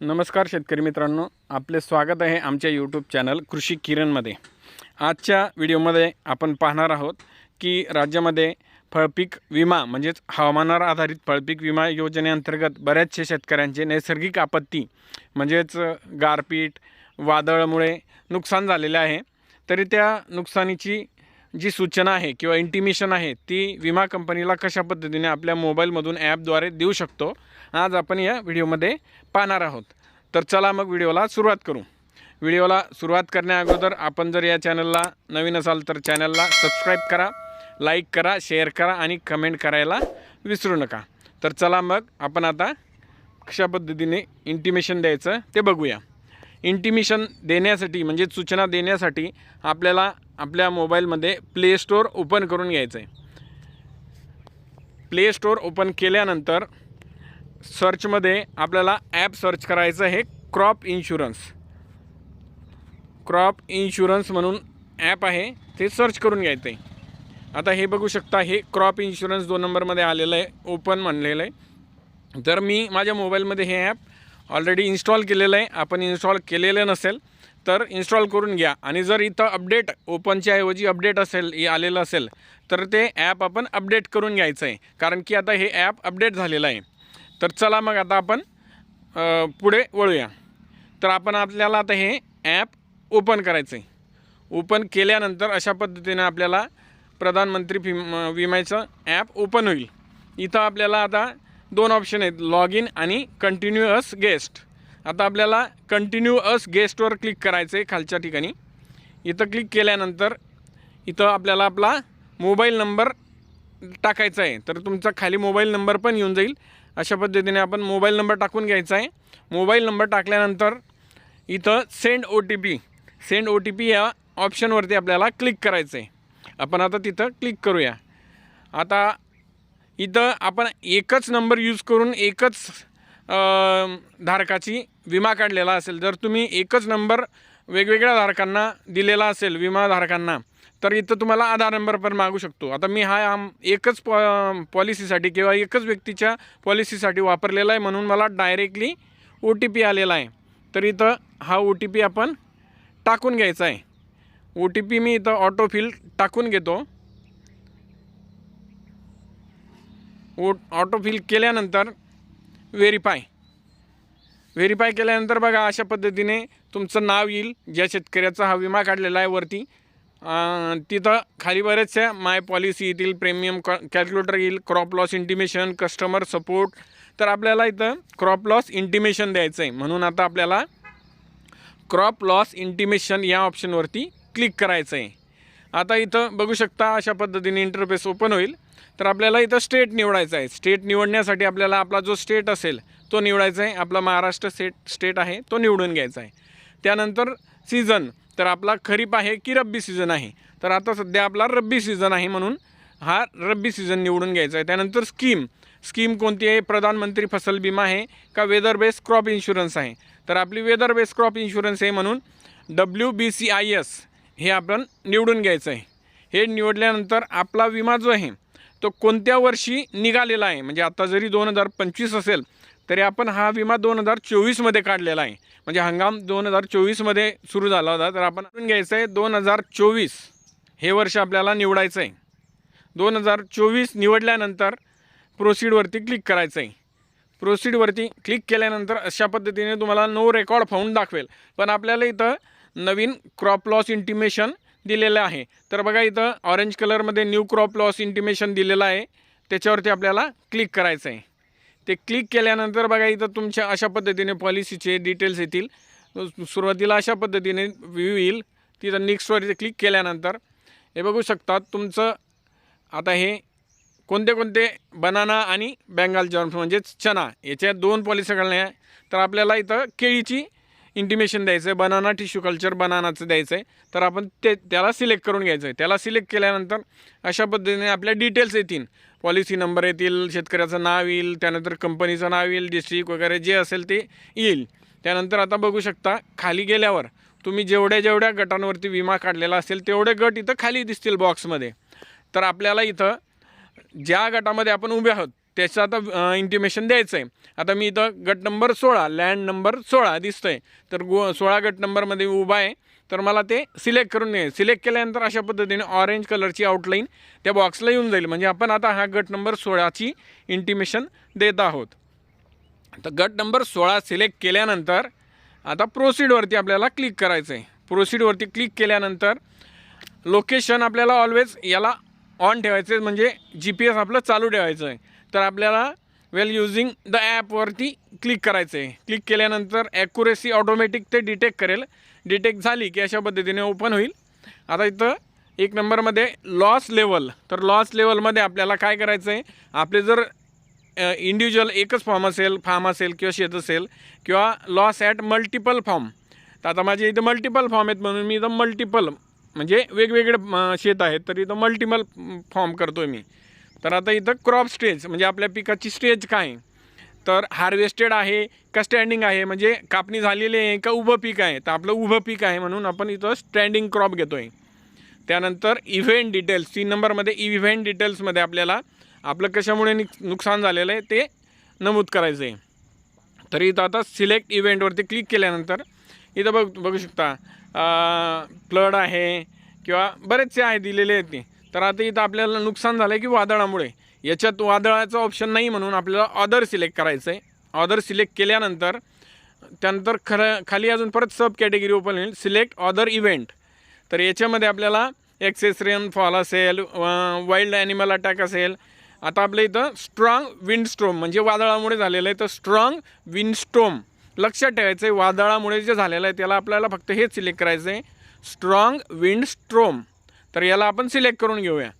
नमस्कार शेतकरी मित्रांनो. आपले स्वागत आहे आमच्या यूट्यूब चॅनल कृषी किरणमध्ये. आजच्या व्हिडिओमध्ये आपण पाहणार आहोत की राज्यामध्ये फळपीक विमा म्हणजेच हवामानावर आधारित फळपीक विमा योजनेअंतर्गत बऱ्याचशा शेतकऱ्यांचे नैसर्गिक आपत्ती म्हणजेच गारपीट वादळामुळे नुकसान झालेले आहे. तरी त्या नुकसानीची जी सूचना आहे किंवा इंटिमेशन आहे ती विमा कंपनीला कशा पद्धतीने आपल्या मोबाईलमधून ॲपद्वारे देऊ शकतो आज आपण या व्हिडिओमध्ये पाहणार आहोत. तर चला मग व्हिडिओला सुरुवात करू. व्हिडिओला सुरुवात करण्याअगोदर आपण जर या चॅनलला नवीन असाल तर चॅनलला सबस्क्राईब करा लाईक करा शेअर करा आणि कमेंट करायला विसरू नका. तर चला मग आपण आता कशा पद्धतीने इंटिमेशन द्यायचं ते बघूया. इंटिमेशन देण्यासाठी म्हणजे सूचना देण्यासाठी आपल्याला आपल्या मोबाईलमध्ये प्ले स्टोअर ओपन करून घ्यायचं आहे प्ले स्टोअर ओपन केल्यानंतर सर्चमध्ये आपल्याला ॲप सर्च करायचं आहे क्रॉप इन्शुरन्स क्रॉप इन्शुरन्स म्हणून ॲप आहे ते सर्च करून घ्यायचं आहे आता हे बघू शकता हे क्रॉप इन्शुरन्स दोन नंबरमध्ये आलेलं आहे ओपन म्हणलेलं आहे. तर मी माझ्या मोबाईलमध्ये हे ॲप ऑलरेडी इन्स्टॉल केलेलं आहे. आपण इन्स्टॉल केलेलं नसेल तर इन्स्टॉल करून घ्या. आणि जर इथं अपडेट ओपनच्या ऐवजी अपडेट असेल आलेलं असेल तर ते ॲप आपण अपडेट करून घ्यायचं आहे. कारण की आता हे ॲप अपडेट झालेलं आहे. तर चला मग आता आपण पुढे वळूया. तर आपण आपल्याला आता हे ॲप ओपन करायचं आहे. ओपन केल्यानंतर अशा पद्धतीने आपल्याला प्रधानमंत्री विम विम्याचं ॲप ओपन होईल. इथं आपल्याला आता दोन ऑप्शन आहेत लॉग इन आणि कंटिन्युअस गेस्ट आता आपल्याला कंटिन्यू अस गेस्टवर क्लिक करायचं आहे खालच्या ठिकाणी. इथं क्लिक केल्यानंतर इथं आपल्याला आपला मोबाईल नंबर टाकायचा आहे. तर तुमचा खाली मोबाईल नंबर पण येऊन जाईल. अशा पद्धतीने आपण मोबाईल नंबर टाकून घ्यायचा आहे. मोबाईल नंबर टाकल्यानंतर इथं send O T P send O T P या ऑप्शनवरती आपल्याला क्लिक करायचं आहे आपण आता तिथं क्लिक करूया. आता इथं आपण एकच नंबर यूज करून एकच धारकाची विमा काढलेला असेल. जर तुम्ही एकच नंबर वेगवेगळ्या धारकांना दिलेला असेल विमाधारकांना तर इथं तुम्हाला आधार नंबर पण मागू शकतो. आता मी हा आम एकच पॉ पॉलिसीसाठी किंवा एकच व्यक्तीच्या पॉलिसीसाठी वापरलेला आहे म्हणून मला डायरेक्टली ओ टी पी आलेला आहे. तर इथं हा ओ टी पी आपण टाकून घ्यायचा आहे. ओ टी पी मी इथं ऑटोफिल टाकून घेतो. ओ ऑटोफिल केल्यानंतर व्हेरीफाय व्हेरीफाय केल्यानंतर बघा अशा पद्धतीने तुमचं नाव येईल ज्या शेतकऱ्याचा हा विमा काढलेला आहे वरती. तिथं खाली बऱ्याचशा माय पॉलिसी येतील प्रीमियम कॉ कॅल्क्युलेटर येईल crop loss intimation customer support तर आपल्याला इथं क्रॉप लॉस इंटिमेशन द्यायचं आहे. म्हणून आता आपल्याला क्रॉप लॉस इंटिमेशन या ऑप्शनवरती क्लिक करायचं आहे. आता इथं बघू शकता अशा पद्धतीने इंटरफेस ओपन होईल. तर आपल्याला इथं स्टेट निवडायचं आहे. स्टेट निवडण्यासाठी आपल्याला आपला जो स्टेट असेल तो निवडायचा आहे. आपला महाराष्ट्र स्टेट स्टेट आहे तो निवडून घ्यायचा आहे. त्यानंतर सीझन तर आपला खरीप आहे की रब्बी सीझन आहे? तर आता सध्या आपला रब्बी सीझन आहे म्हणून हा रब्बी सीझन निवडून घ्यायचा आहे. त्यानंतर स्कीम स्कीम कोणती आहे? प्रधानमंत्री फसल विमा आहे का वेदर बेस्ड क्रॉप इन्शुरन्स आहे? तर आपली वेदर बेस्ड क्रॉप इन्शुरन्स आहे म्हणून W B C I S हे आपण निवडून घ्यायचं आहे. हे निवडल्यानंतर आपला विमा जो आहे तो कोणत्या वर्षी निघालेला आहे? म्हणजे आता जरी दोन हजार पंचवीस असेल तरी आपण हा विमा दोन हजार चोवीसमध्ये काढलेला आहे. म्हणजे हंगाम दोन हजार चोवीसमध्ये सुरू झाला होता तर आपण घ्यायचं आहे दोन हजार चोवीस. हे वर्ष आपल्याला निवडायचं आहे. दोन हजार चोवीस निवडल्यानंतर प्रोसीडवरती क्लिक करायचं आहे. प्रोसीडवरती क्लिक केल्यानंतर अशा पद्धतीने तुम्हाला नो रेकॉर्ड फाऊन दाखवेल. पण आपल्याला इथं नवीन क्रॉप लॉस इंटिमेशन दिलेलं आहे. तर बघा इथं ऑरेंज कलरमध्ये न्यू क्रॉप लॉस इंटिमेशन दिलेलं आहे. त्याच्यावरती आपल्याला क्लिक करायचं आहे ते क्लिक केल्यानंतर बघा इथं तुमच्या अशा पद्धतीने पॉलिसीचे डिटेल्स येतील. सुरुवातीला अशा पद्धतीने व्ह्यू येईल. तिथं नेक्स्टवरती क्लिक केल्यानंतर हे बघू शकतात तुमचं आता हे कोणते कोणते बनाना आणि बंगाल जॉर्म्स म्हणजेच चना याच्या दोन पॉलिसी घालण्या. आहे तर आपल्याला इथं केळीची इंटिमेशन द्यायचं आहे बनाना टिश्यू कल्चर बनानाचं द्यायचं आहे तर आपण ते त्याला सिलेक्ट करून घ्यायचं आहे त्याला सिलेक्ट केल्यानंतर अशा पद्धतीने आपल्या डिटेल्स येतील. पॉलिसी नंबर येतील शेतकऱ्याचं नाव येईल त्यानंतर कंपनीचं नाव येईल डिस्ट्रिक्ट वगैरे जे असेल ते येईल. त्यानंतर आता बघू शकता खाली गेल्यावर तुम्ही जेवढ्या जेवढ्या गटांवरती विमा काढलेला असेल तेवढे गट इथं खाली दिसतील बॉक्समध्ये तर आपल्याला इथं ज्या गटामध्ये आपण उभे आहोत त्याचं आता इंटिमेशन द्यायचं आहे आता मी इथं गट नंबर सोळा लँड नंबर सोळा दिसतं आहे तर गो सोळा गट नंबरमध्ये उभा आहे. तर मला ते सिलेक्ट करून घ्यायचं सिलेक्ट केल्यानंतर अशा पद्धतीने ऑरेंज कलरची आउटलाईन त्या बॉक्सला येऊन जाईल. म्हणजे आपण आता हा गट नंबर सोळाची इंटिमेशन देत आहोत. तर गट नंबर सोळा सिलेक्ट केल्यानंतर आता प्रोसीडवरती आपल्याला क्लिक करायचं आहे प्रोसीडवरती क्लिक केल्यानंतर लोकेशन आपल्याला ऑलवेज याला ऑन ठेवायचं आहे म्हणजे जी पी एस आपलं चालू ठेवायचं आहे तर आपल्याला वेल युझिंग द ॲपवरती क्लिक करायचं आहे क्लिक केल्यानंतर ॲक्युरेसी ऑटोमॅटिक ते डिटेक्ट करेल. डिटेक्ट झाली की अशा पद्धतीने ओपन होईल. आता इथं एक नंबरमध्ये लॉस लेवल तर लॉस लेवलमध्ये आपल्याला काय करायचं आहे आपले जर इंडिव्हिज्युअल एकच फॉर्म असेल फार्म असेल किंवा शेत असेल किंवा लॉस ॲट मल्टिपल फॉर्म तर आता माझे इथं मल्टिपल फॉर्म आहेत म्हणून मी इथं मल्टिपल म्हणजे वेगवेगळे शेत आहेत. तर इथं मल्टिपल फॉर्म करतो आहे मी. तर आता इथं क्रॉप स्टेज म्हणजे आपल्या पिकाची स्टेज काय? आहे तर हार्वेस्टेड आहे का स्टँडिंग आहे? म्हणजे कापणी झालेली आहे का उभं पीक आहे? तर आपलं उभं पीक आहे म्हणून आपण इथं स्टँडिंग क्रॉप घेतो आहे त्यानंतर इव्हेंट डिटेल्स तीन नंबरमध्ये इव्हेंट डिटेल्समध्ये आपल्याला आपलं कशामुळे नुकसान झालेलं आहे ते नमूद करायचं आहे तर इथं आता सिलेक्ट इव्हेंटवरती क्लिक केल्यानंतर इथं बघ बघू शकता फ्लड आहे किंवा बरेचसे आहे दिलेले आहेत ते. तर आता इथं आपल्याला नुकसान झालं आहे की वादळामुळे. याच्यात वादळाचं ऑप्शन नाही म्हणून आपल्याला ऑदर सिलेक्ट करायचं आहे ऑदर सिलेक्ट केल्यानंतर त्यानंतर खरं खाली अजून परत सब कॅटेगरी ओपन होईल. सिलेक्ट ऑदर इव्हेंट तर याच्यामध्ये आपल्याला एक्सेस रेन फॉल असेल वाईल्ड ॲनिमल अटॅक असेल. आता आपल्या इथं स्ट्रॉंग विंडस्ट्रोम म्हणजे वादळामुळे झालेलं आहे तर स्ट्रॉंग विंडस्ट्रोम लक्षात ठेवायचं आहे वादळामुळे जे झालेलं आहे त्याला आपल्याला फक्त हेच सिलेक्ट करायचं आहे स्ट्रॉंग विंडस्ट्रोम तर याला आपण सिलेक्ट करून घेऊया.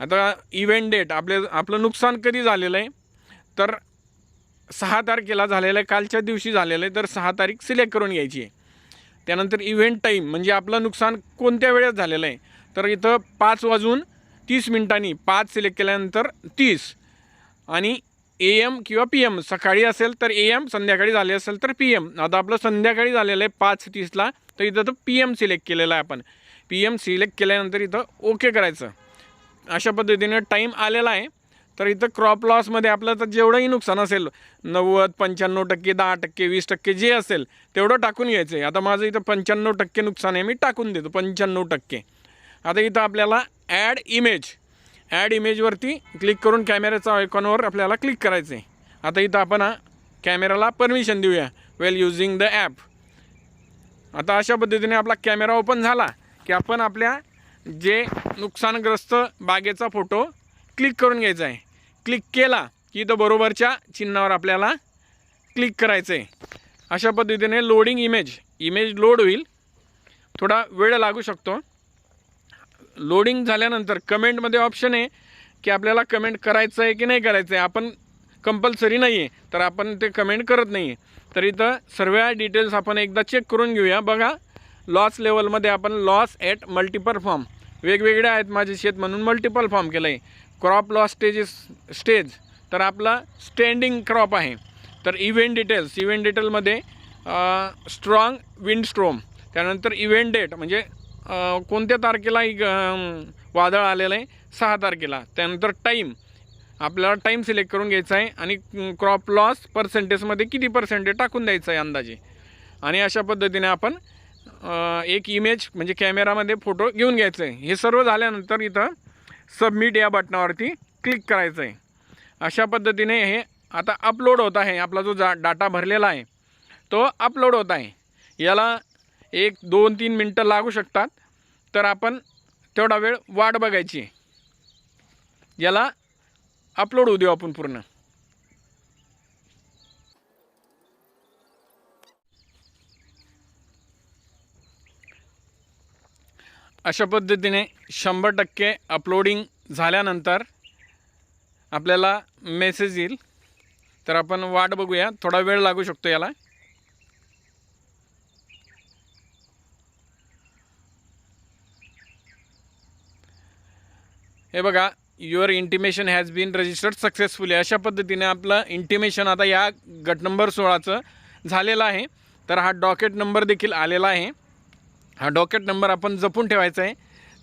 आता इव्हेंट डेट आपले आपलं नुकसान कधी झालेलं आहे? तर सहा तारखेला झालेलं आहे कालच्या दिवशी झालेलं आहे तर सहा तारीख सिलेक्ट करून घ्यायची आहे. त्यानंतर इव्हेंट टाईम म्हणजे आपलं नुकसान कोणत्या वेळेत झालेलं आहे? तर इथं पाच वाजून तीस मिनिटांनी पाच सिलेक्ट केल्यानंतर तीस. आणि ए एम किंवा पी एम सकाळी असेल तर ए एम संध्याकाळी झाले असेल तर पी एम. आता आपलं संध्याकाळी झालेलं आहे पाच तीसला तर इथं तर पी एम सिलेक्ट केलेलं आहे आपण. पी एम सिलेक्ट केल्यानंतर इथं ओके करायचं. अशा पद्धतीने टाईम आलेला आहे. तर इथं क्रॉप लॉसमध्ये आपलं तर जेवढंही नुकसान असेल नव्वद पंच्याण्णव टक्के दहा टक्के वीस टक्के जे असेल तेवढं टाकून घ्यायचं आहे आता माझं इथं पंच्याण्णव टक्के नुकसान आहे मी टाकून देतो पंच्याण्णव टक्के. आता इथं आपल्याला ॲड इमेज ॲड इमेजवरती क्लिक करून कॅमेऱ्याचा आयकॉनवर आपल्याला क्लिक करायचं आहे आता इथं आपण हा कॅमेराला परमिशन देऊया. वेल युझिंग द ॲप आता अशा पद्धतीने आपला कॅमेरा ओपन झाला की आपण आपल्या जे नुकसानग्रस्त बागेचा फोटो क्लिक करून घ्यायचा आहे क्लिक केला की इथं बरोबरच्या चिन्हावर आपल्याला क्लिक करायचं आहे अशा पद्धतीने लोडिंग इमेज इमेज लोड होईल. थोडा वेळ लागू शकतो. लोडिंग झाल्यानंतर कमेंटमध्ये ऑप्शन आहे की आपल्याला कमेंट करायचं आहे की नाही करायचं आहे. आपण कंपल्सरी नाही आहे तर आपण ते कमेंट करत नाही आहे तर इथं सर्व डिटेल्स आपण एकदा चेक करून घेऊया. बघा लॉस लेवलमध्ये आपण लॉस ॲट मल्टिपल फॉर्म वेगवेगळे आहेत माझे शेत म्हणून मल्टिपल फॉर्म केलं आहे क्रॉप लॉस स्टेजेस स्टेज तर आपला स्टँडिंग क्रॉप आहे. तर इव्हेंट डिटेल्स इव्हेंट डिटेलमध्ये स्ट्रॉंग विंड स्ट्रोम त्यानंतर इव्हेंट डेट म्हणजे कोणत्या तारखेला एक वादळ आलेलं आहे? सहा तारखेला. त्यानंतर टाईम आपल्याला टाईम सिलेक्ट करून घ्यायचा आहे आणि क्रॉप लॉस पर्सेंटेजमध्ये किती पर्सेंटेज टाकून द्यायचं आहे अंदाजे? आणि अशा पद्धतीने आपण एक इमेज म्हणजे कॅमेरामध्ये फोटो घेऊन घ्यायचं आहे. हे सर्व झाल्यानंतर इथं सबमिट या बटनावरती क्लिक करायचं आहे. अशा पद्धतीने हे आता अपलोड होत आहे. आपला जो जा डाटा भरलेला आहे तो अपलोड होत आहे. याला एक दोन तीन मिनटं लागू शकतात. तर आपण तेवढा वेळ वाट बघायची. याला अपलोड होऊ देऊ आपण पूर्ण. अशा पद्धतीने शंभर टक्के अपलोडिंग झाल्यानंतर आपल्याला मेसेज येईल. तर आपण वाट बघूया. थोडा वेळ लागू शकतो याला. हे बघा your intimation has been registered successfully अशा पद्धतीने आपलं इंटिमेशन आता या गट नंबर सोळाचं झालेलं आहे. तर हा डॉकेट नंबर देखील आलेला आहे. हा डॉकेट नंबर आपण जपून ठेवायचा आहे.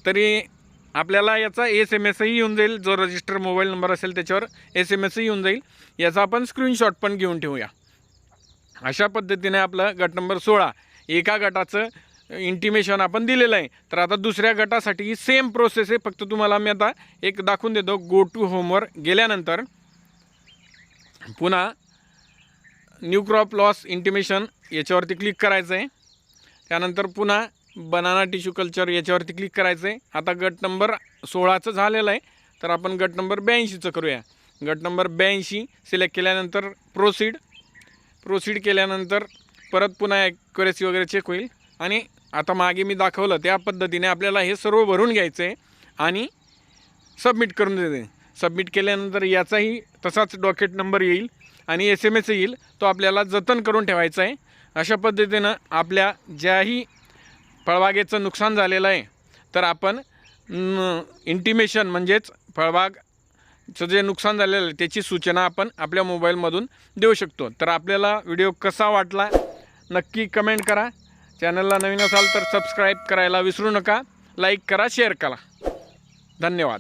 तरी आपल्याला याचा एस एम एसही येऊन जाईल. जो रजिस्टर मोबाईल नंबर असेल त्याच्यावर एस एम एसही येऊन जाईल. याचा आपण स्क्रीनशॉट पण घेऊन ठेवूया. अशा पद्धतीने आपलं गट नंबर सोळा एका गटाचं इंटिमेशन आपण दिलेलं आहे. तर आता दुसऱ्या गटासाठी सेम प्रोसेस आहे. फक्त तुम्हाला मी आता एक दाखवून देतो. गो टू होमवर गेल्यानंतर पुन्हा न्यू क्रॉप लॉस इंटिमेशन याच्यावरती क्लिक करायचं आहे त्यानंतर पुन्हा बनाना टिश्यू कल्चर याच्यावरती क्लिक करायचं आहे आता गट नंबर सोळाचं झालेलं आहे. तर आपण गट नंबर ब्याऐंशीचं करूया. गट नंबर ब्याऐंशी सिलेक्ट केल्यानंतर प्रोसीड प्रोसीड केल्यानंतर परत पुन्हा ॲक्युरेसी वगैरे चेक होईल. आणि आता मागे मी दाखवलं त्या पद्धतीने आपल्याला हे सर्व भरून घ्यायचं आहे आणि सबमिट करून देते. सबमिट केल्यानंतर याचाही तसाच डॉकेट नंबर येईल आणि एस एम एस येईल तो आपल्याला जतन करून ठेवायचा आहे अशा पद्धतीनं आपल्या ज्याही फळबागेचं नुकसान झालेलं आहे तर आपण इंटिमेशन म्हणजेच फळबागचं जे नुकसान झालेलं आहे त्याची सूचना आपण आपल्या मोबाईलमधून देऊ शकतो. तर आपल्याला व्हिडिओ कसा वाटला नक्की कमेंट करा. चॅनलला नवीन असाल तर सबस्क्राईब करायला विसरू नका लाईक करा शेअर करा. धन्यवाद.